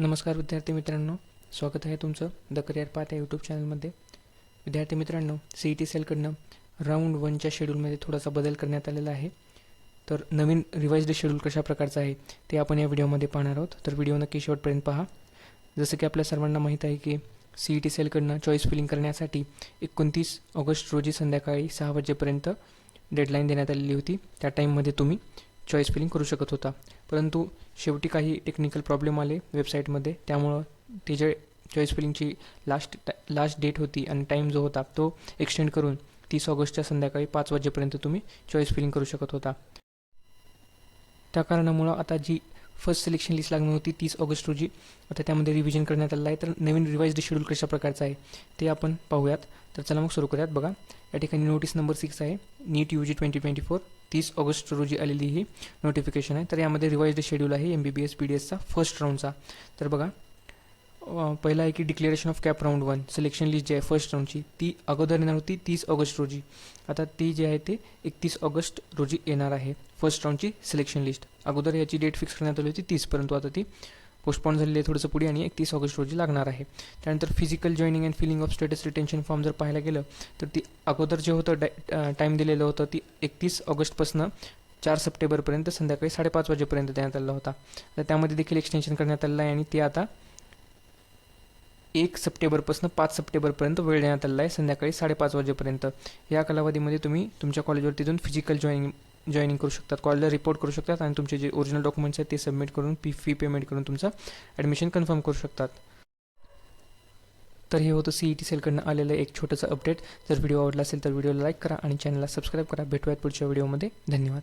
नमस्कार विद्यार्थी मित्रांनो. स्वागत आहे तुमचं द करिअर पाथ या यूट्यूब चॅनलमध्ये विद्यार्थी मित्रांनो सी ई टी सेलकडनं राऊंड वनच्या शेड्यूलमध्ये थोडासा बदल करण्यात आलेला आहे. तर नवीन रिवाइज्ड शेड्यूल कशा प्रकारचं आहे ते आपण या व्हिडिओमध्ये पाहणार आहोत. तर व्हिडिओ नक्की शेवटपर्यंत पहा. जसं की आपल्या सर्वांना माहीत आहे की सी ई टी सेलकडनं चॉईस फिलिंग करण्यासाठी एकोणतीस ऑगस्ट रोजी संध्याकाळी सहा वाजेपर्यंत डेडलाईन देण्यात आलेली होती. त्या टाईममध्ये तुम्ही चॉईस फिलिंग करू शकत होता. परंतु शेवटी काही टेक्निकल प्रॉब्लेम आले वेबसाईटमध्ये त्यामुळं ते जे चॉईस फिलिंगची लास्ट लास्ट डेट होती आणि टाईम जो होता तो एक्सटेंड करून तीस ऑगस्टच्या संध्याकाळी पाच वाजेपर्यंत तुम्ही चॉईस फिलिंग करू शकत होता. त्या कारणामुळं आता जी फर्स्ट सिलेक्शन लिस्ट लागणार होती तीस ऑगस्ट रोजी आता त्यामध्ये रिव्हिजन करण्यात आलं आहे. तर नवीन रिवाइज्ड शेड्यूल कशा प्रकारचं आहे ते आपण पाहूयात. तर चला मग सुरू करूयात बघा. या ठिकाणी नोटीस नंबर सिक्स आहे. NEET U G twenty twenty four तीस ऑगस्ट रोजी आलेली ही नोटिफिकेशन आहे. तर यामध्ये रिवाइज्ड शेड्यूल आहे M B B S B D एसचा first राऊंडचा तर बघा पहिला आहे की declaration of CAP round one selection list जी आहे फर्स्ट राऊंडची ती अगोदर येणार होती तीस ऑगस्ट रोजी. आता ती जी आहे ते एकतीस ऑगस्ट रोजी येणार आहे फर्स्ट राऊंडची सिलेक्शन लिस्ट अगोदर याची डेट फिक्स करण्यात आली होती तीस परंतु आता ती पोस्टपॉन झालेली आहे थोडंसं पुढे आणि एकतीस ऑगस्ट रोजी लागणार आहे. त्यानंतर physical joining and filling of status retention form जर पाहायला गेलं तर ती अगोदर जे होतं डाय टाईम दिलेलं होतं ती एकतीस ऑगस्टपासनं चार सप्टेंबरपर्यंत संध्याकाळी साडेपाच वाजेपर्यंत देण्यात आलं होता. तर त्यामध्ये देखील एक्सटेन्शन करण्यात आलेलं आहे आणि ते आता एक सप्टेंबरपासून पाच सप्टेंबरपर्यंत वेळ देण्यात आलेला आहे संध्याकाळी साडेपाच वाजेपर्यंत. या कालावधीमध्ये तुम्ही तुमच्या कॉलेजवरती जाऊन फिजिकल जॉईनिंग जॉईनिंग करू शकतात कॉलेजला रिपोर्ट करू शकतात आणि तुमचे जे ओरिजिनल डॉक्युमेंट्स आहेत ते सबमिट करून पी फी पेमेंट करून तुमचं ॲडमिशन कन्फर्म करू शकतात. तर हे होतं सी ई टी सेलकडनं आलेलं एक छोटंसं अपडेट जर व्हिडिओ आवडला असेल तर व्हिडिओला लाईक करा आणि चॅनलला सबस्क्राईब करा. भेटूयात पुढच्या व्हिडिओमध्ये धन्यवाद.